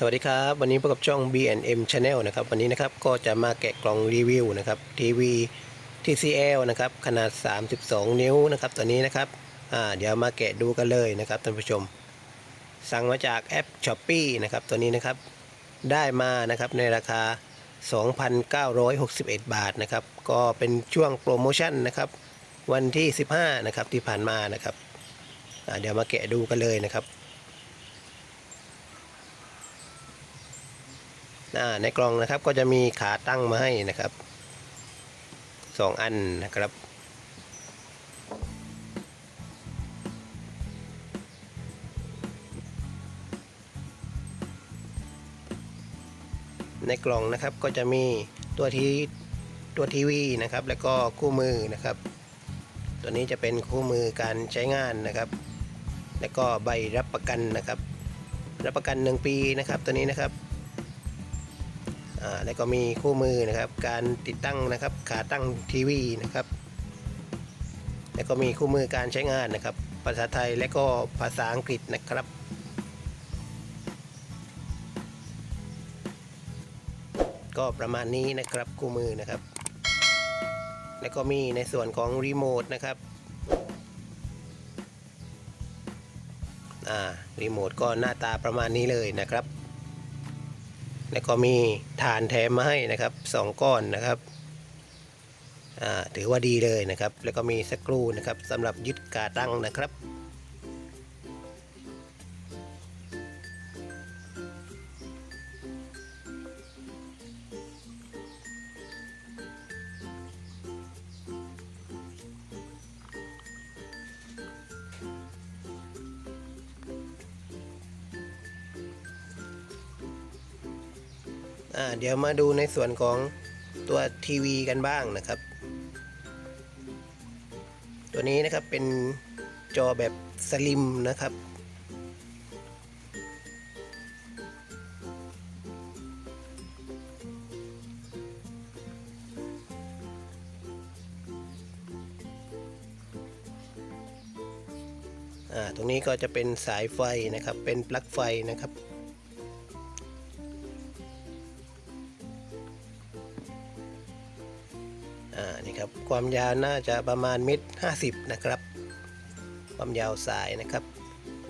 สวัสดีครับ วันนี้พบกับช่อง B&M Channel นะครับ วันนี้นะครับก็จะมาแกะกล่องรีวิวนะครับทีวี TCL นะครับขนาด 32 นิ้วนะครับตัวนี้นะครับอ่าเดี๋ยวมาแกะดูกันเลยนะครับท่านผู้ชม สั่งมาจากแอป s h o p e e นะครับตัวนี้นะครับได้มานะครับในราคา 2,961 บาทนะครับก็เป็นช่วงโปรโมชั่นนะครับวันที่ 15 นะครับที่ผ่านมานะครับอ่าเดี๋ยวมาแกะดูกันเลยนะครับ อ่า ในกล่องนะครับก็จะมีขาตั้งมาให้นะครับสองอันนะครับในกล่องนะครับก็จะมีตัวทีตัวทีวีนะครับ แล้วก็คู่มือนะครับ ตัวนี้จะเป็นคู่มือการใช้งานนะครับ แล้วก็ใบรับประกันนะครับ รับประกัน 1 ปีนะครับตัวนี้นะครับ แล้วก็มีคู่มือนะครับการติดตั้งนะครับขาตั้งทีวีนะครับ แล้วก็มีคู่มือการใช้งานนะครับ ภาษาไทยและก็ภาษาอังกฤษนะครับก็ประมาณนี้นะครับคู่มือนะครับ แล้วก็มีในส่วนของรีโมทนะครับอ่ารีโมทก็หน้าตาประมาณนี้เลยนะครับ แล้วก็มีฐานแถมมาให้นะครับสองก้อนนะครับถือว่าดีเลยนะครับ แล้วก็มีสกรูนะครับสำหรับยึดกาตั้งนะครับ เดี๋ยวมาดูในส่วนของตัวทีวีกันบ้างนะครับ ตัวนี้นะครับเป็นจอแบบสลิมนะครับ ตรงนี้ก็จะเป็นสายไฟนะครับ เป็นปลั๊กไฟนะครับ ครับความยาวน่าจะประมาณเมตรห้าสิบนะครับ ความยาวสายนะครับ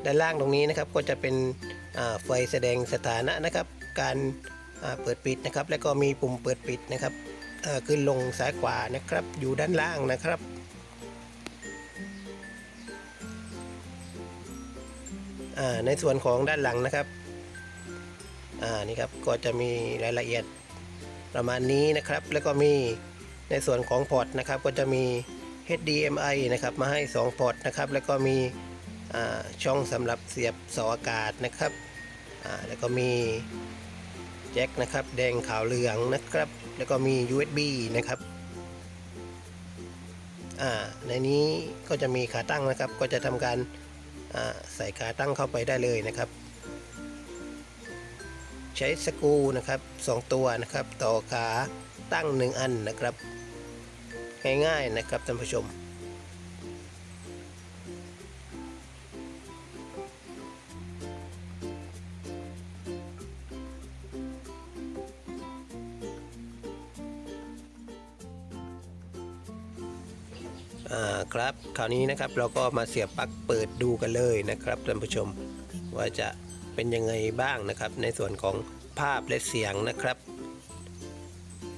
ด้านล่างตรงนี้นะครับก็จะเป็นไฟแสดงสถานะนะครับ การเปิดปิดนะครับ แล้วก็มีปุ่มเปิดปิดนะครับขึ้นลงซ้ายขวานะครับ อยู่ด้านล่างนะครับในส่วนของด้านหลังนะครับอ่านี่ครับก็จะมีรายละเอียดประมาณนี้นะครับ แล้วก็มี ในส่วนของพอร์ตนะครับก็จะมี HDMI นะครับมาให้ 2 พอร์ตนะครับแล้วก็มีช่องสำหรับเสียบเสาอากาศนะครับแล้วก็มีแจ็คนะครับแดงขาวเหลืองนะครับ แล้วก็มี USB นะครับในนี้ก็จะมีขาตั้งนะครับ ก็จะทำการใส่ขาตั้งเข้าไปได้เลยนะครับ ใช้สกูนะครับสองตัวนะครับ ต่อขาตั้งหนึ่งอันนะครับ ง่ายๆนะครับท่านผู้ชม อ่าครับคราวนี้นะครับเราก็มาเสียบปลั๊กเปิดดูกันเลยนะครับท่านผู้ชมว่าจะเป็นยังไงบ้างนะครับในส่วนของภาพและเสียงนะครับ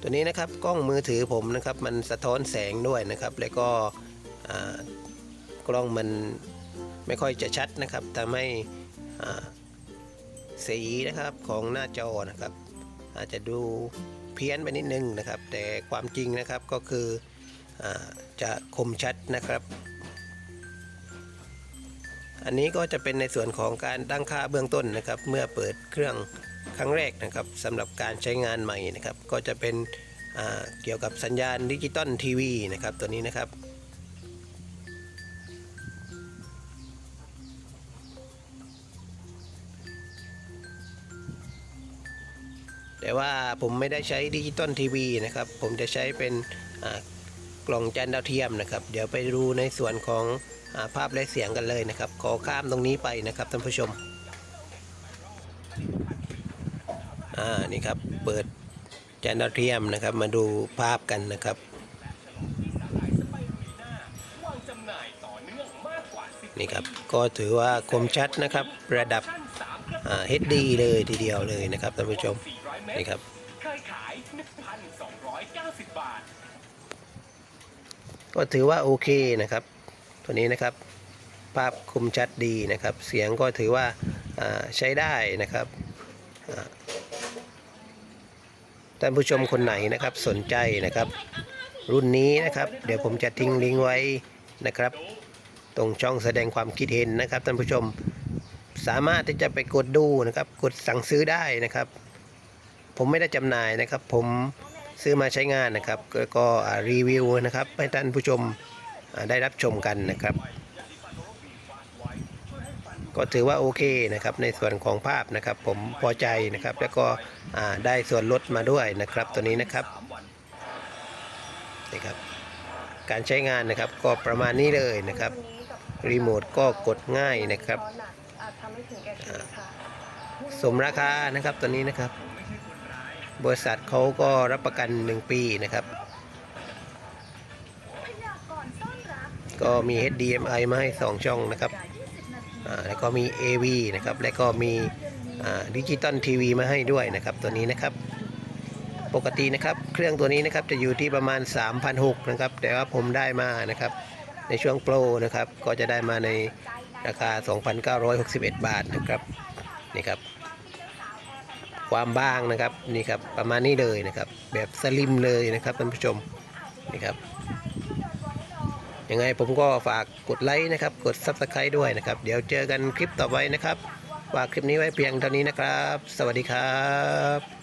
ตัวนี้นะครับกล้องมือถือผมนะครับ มันสะท้อนแสงด้วยนะครับ แล้วก็กล้องมันไม่ค่อยจะชัดนะครับทำให้อ่สีนะครับของหน้าจอนะครับ อาจจะดูเพี้ยนไปนิดนึงนะครับ แต่ความจริงนะครับก็คืออจะคมชัดนะครับ อันนี้ก็จะเป็นในส่วนของการตั้งค่าเบื้องต้นนะครับ เมื่อเปิดเครื่อง ครั้งแรกนะครับสำหรับการใช้งานใหม่นะครับ ก็จะเป็นเกี่ยวกับสัญญาณดิจิตอลทีวีนะครับตัวนี้นะครับ แต่ว่าผมไม่ได้ใช้ดิจิตอลทีวีนะครับ ผมจะใช้เป็นกล่องจานดาวเทียมนะครับ เดี๋ยวไปดูในส่วนของอภาพและเสียงกันเลยนะครับ ขอข้ามตรงนี้ไปนะครับท่านผู้ชม อ่านี่ครับเปิดจานดาวเทียมนะครับ มาดูภาพกันนะครับนี่ครับก็ถือว่าคมชัดนะครับระดับอ่า HD เลยทีเดียวเลยนะครับท่านผู้ชมนี่ครับเคยขาย1,290บาทก็ถือว่าโอเคนะครับ ตัวนี้นะครับภาพคมชัดดีนะครับ เสียงก็ถือว่าอ่าใช้ได้นะครับอ่า ท่านผู้ชมคนไหนนะครับสนใจนะครับ รุ่นนี้นะครับ เดี๋ยวผมจะทิ้งลิงก์ไว้นะครับ ตรงช่องแสดงความคิดเห็นนะครับท่านผู้ชมสามารถที่จะไปกดดูนะครับ กดสั่งซื้อได้นะครับ ผมไม่ได้จำหน่ายนะครับ ผมซื้อมาใช้งานนะครับ ก็รีวิวนะครับให้ท่านผู้ชมได้รับชมกันนะครับ ก็ถือว่าโอเคนะครับในส่วนของภาพนะครับ ผมพอใจนะครับ แล้วก็ได้ส่วนลดมาด้วยนะครับ ตัวนี้นะครับนี่ครับการใช้งานนะครับก็ประมาณนี้เลยนะครับรีโมทก็กดง่ายนะครับสมราคานะครับตัวนี้นะครับ บริษัทเขาก็รับประกัน 1 ปีนะครับ ก็มี HDMI มาให้ 2 ช่องนะครับ แล้วก็มี AV นะครับ และก็มีดิจิตอลทีวีมาให้ด้วยนะครับตัวนี้นะครับ ปกตินะครับเครื่องตัวนี้นะครับจะอยู่ที่ประมาณ 3,600นะครับ แต่ว่าผมได้มานะครับ ในช่วงโปรนะครับ ก็จะได้มาในราคา 2,961 บาทนะครับนี่ครับ ความบางนะครับนี่ครับประมาณนี้เลยนะครับ แบบสลิมเลยนะครับท่านผู้ชมนี่ครับ ยังไงผมก็ฝากกดไลค์นะครับ กดซับสไครต์ด้วยนะครับ เดี๋ยวเจอกันคลิปต่อไปนะครับฝากคลิปนี้ไว้เพียงเท่านี้นะครับ สวัสดีครับ